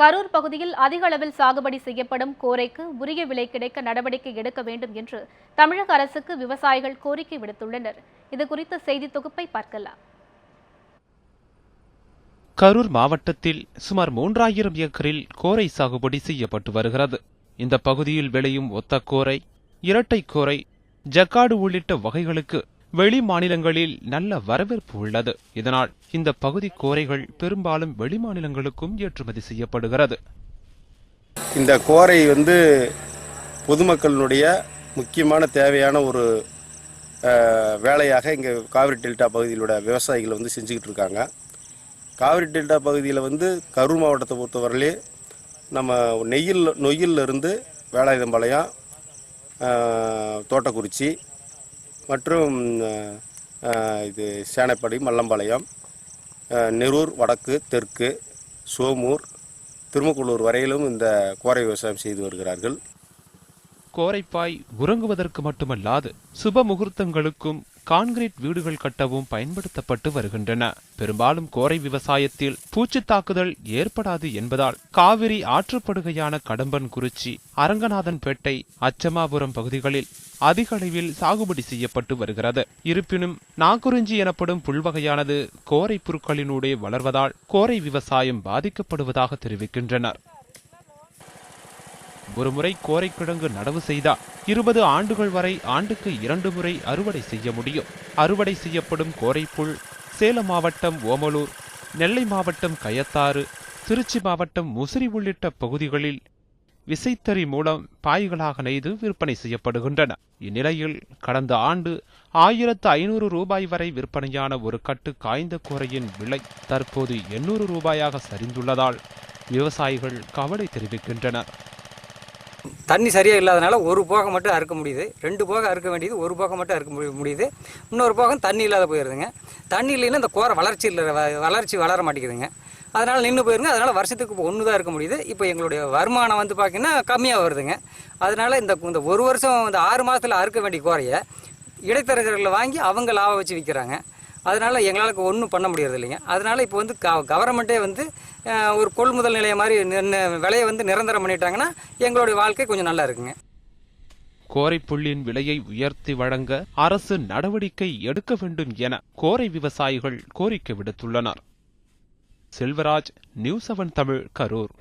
கரூர் பகுதியில் அதிக அளவில் சாகுபடி செய்யப்படும் கோரைக்கு உரிய விலை கிடைக்க நடவடிக்கை எடுக்க வேண்டும் என்று தமிழக அரசுக்கு விவசாயிகள் கோரிக்கை விடுத்துள்ளனர். இது குறித்த செய்தி தொகுப்பை பார்க்கலாம். கரூர் மாவட்டத்தில் சுமார் மூன்றாயிரம் ஏக்கரில் கோரை சாகுபடி செய்யப்பட்டு வருகிறது. இந்த பகுதியில் விளையும் ஒத்த கோரை இரட்டை கோரை ஜக்காடு உள்ளிட்ட வகைகளுக்கு வெளி மாநிலங்களில் நல்ல வரவேற்பு உள்ளது. இதனால் இந்த பகுதி கோரைகள் பெரும்பாலும் வெளி மாநிலங்களுக்கும் ஏற்றுமதி செய்யப்படுகிறது. இந்த கோரை வந்து பொதுமக்களினுடைய முக்கியமான தேவையான ஒரு வேலையாக இங்கே காவிரி டெல்டா பகுதியிலோட விவசாயிகள் வந்து செஞ்சுக்கிட்டு இருக்காங்க. காவிரி டெல்டா பகுதியில் வந்து கரூர் மாவட்டத்தை பொறுத்தவரையிலே நம்ம நெய்யில் நொய்யிலிருந்து வேலாயுதம்பாளையம் தோட்டக்குறிச்சி மற்றும் இது சேனைப்படி மல்லம்பாளையம் நெரூர் வடக்கு தெற்கு சோமூர் திருமக்குள்ளூர் வரையிலும் இந்த கோரை விவசாயம் செய்து வருகிறார்கள். கோரைப்பாய் உறங்குவதற்கு மட்டுமல்லாது சுப முகூர்த்தங்களுக்கும் கான்கிரீட் வீடுகள் கட்டவும் பயன்படுத்தப்பட்டு வருகின்றன. பெரும்பாலும் கோரை விவசாயத்தில் பூச்சி தாக்குதல் ஏற்படாது என்பதால் காவிரி ஆற்றுப்படுகையான கடம்பன்குறிச்சி அரங்கநாதன்பேட்டை அச்சமாபுரம் பகுதிகளில் அதிக அளவில் சாகுபடி செய்யப்பட்டு வருகிறது. இருப்பினும் நாக்குறிஞ்சி எனப்படும் புல்வகையானது கோரை புற்களினூடே வளர்வதால் கோரை விவசாயம் பாதிக்கப்படுவதாக தெரிவிக்கின்றனர். ஒருமுறை கோரைக்கிழங்கு நடவு செய்தால் இருபது ஆண்டுகள் வரை ஆண்டுக்கு இரண்டு முறை அறுவடை செய்ய முடியும். அறுவடை செய்யப்படும் கோரைப்புல் சேலம் மாவட்டம் ஓமலூர் நெல்லை மாவட்டம் கயத்தாறு திருச்சி மாவட்டம் முசிறி உள்ளிட்ட பகுதிகளில் விசைத்தறி மூலம் பாய்களாக நெய்து விற்பனை செய்யப்படுகின்றன. இந்நிலையில் கடந்த ஆண்டு ஆயிரத்து ஐநூறு ரூபாய் வரை விற்பனையான ஒரு கட்டு காய்ந்த கோரையின் விலை தற்போது எண்ணூறு ரூபாயாக சரிந்துள்ளதால் விவசாயிகள் கவலை தெரிவிக்கின்றனர். தண்ணி சரியாக இல்லாதனால ஒரு போகம் மட்டும் அறுக்க முடியுது. ரெண்டு போகம் அறுக்க வேண்டியது ஒரு போகம் மட்டும் அறுக்க முடிய முடியுது. இன்னொரு போகம் தண்ணி இல்லாத போயிருதுங்க. தண்ணி இல்லைன்னா இந்த கோரை வளர்ச்சி இல்லை வ- வளர்ச்சி வளர மாட்டேங்குதுங்க. அதனால் நின்று போயிருங்க. அதனால் வருஷத்துக்கு இப்போ ஒன்று தான் இருக்க முடியுது. இப்போ எங்களுடைய வருமானம் வந்து பார்த்திங்கன்னா கம்மியாக வருதுங்க. அதனால் இந்த இந்த ஒரு வருஷம் இந்த ஆறு மாதத்தில் அறுக்க வேண்டிய கோரையை இடைத்தரகர்களை வாங்கி அவங்க லாபம் வச்சு விற்கிறாங்க அதனால் எங்களால் ஒன்றும் பண்ண முடியறது இல்லைங்க. அதனால் இப்போ வந்து க கவர்மெண்ட்டே வந்து ஒரு கொள்முதல் நிலைய மாதிரி விலையை வந்து நிரந்தரம் பண்ணிட்டாங்கன்னா எங்களுடைய வாழ்க்கை கொஞ்சம் நல்லா இருக்குங்க. கோரைப்புள்ளின் விலையை உயர்த்தி வழங்க அரசு நடவடிக்கை எடுக்க வேண்டும் என கோரை விவசாயிகள் கோரிக்கை விடுத்துள்ளனர். Selvaraj news seven Tamil Karur.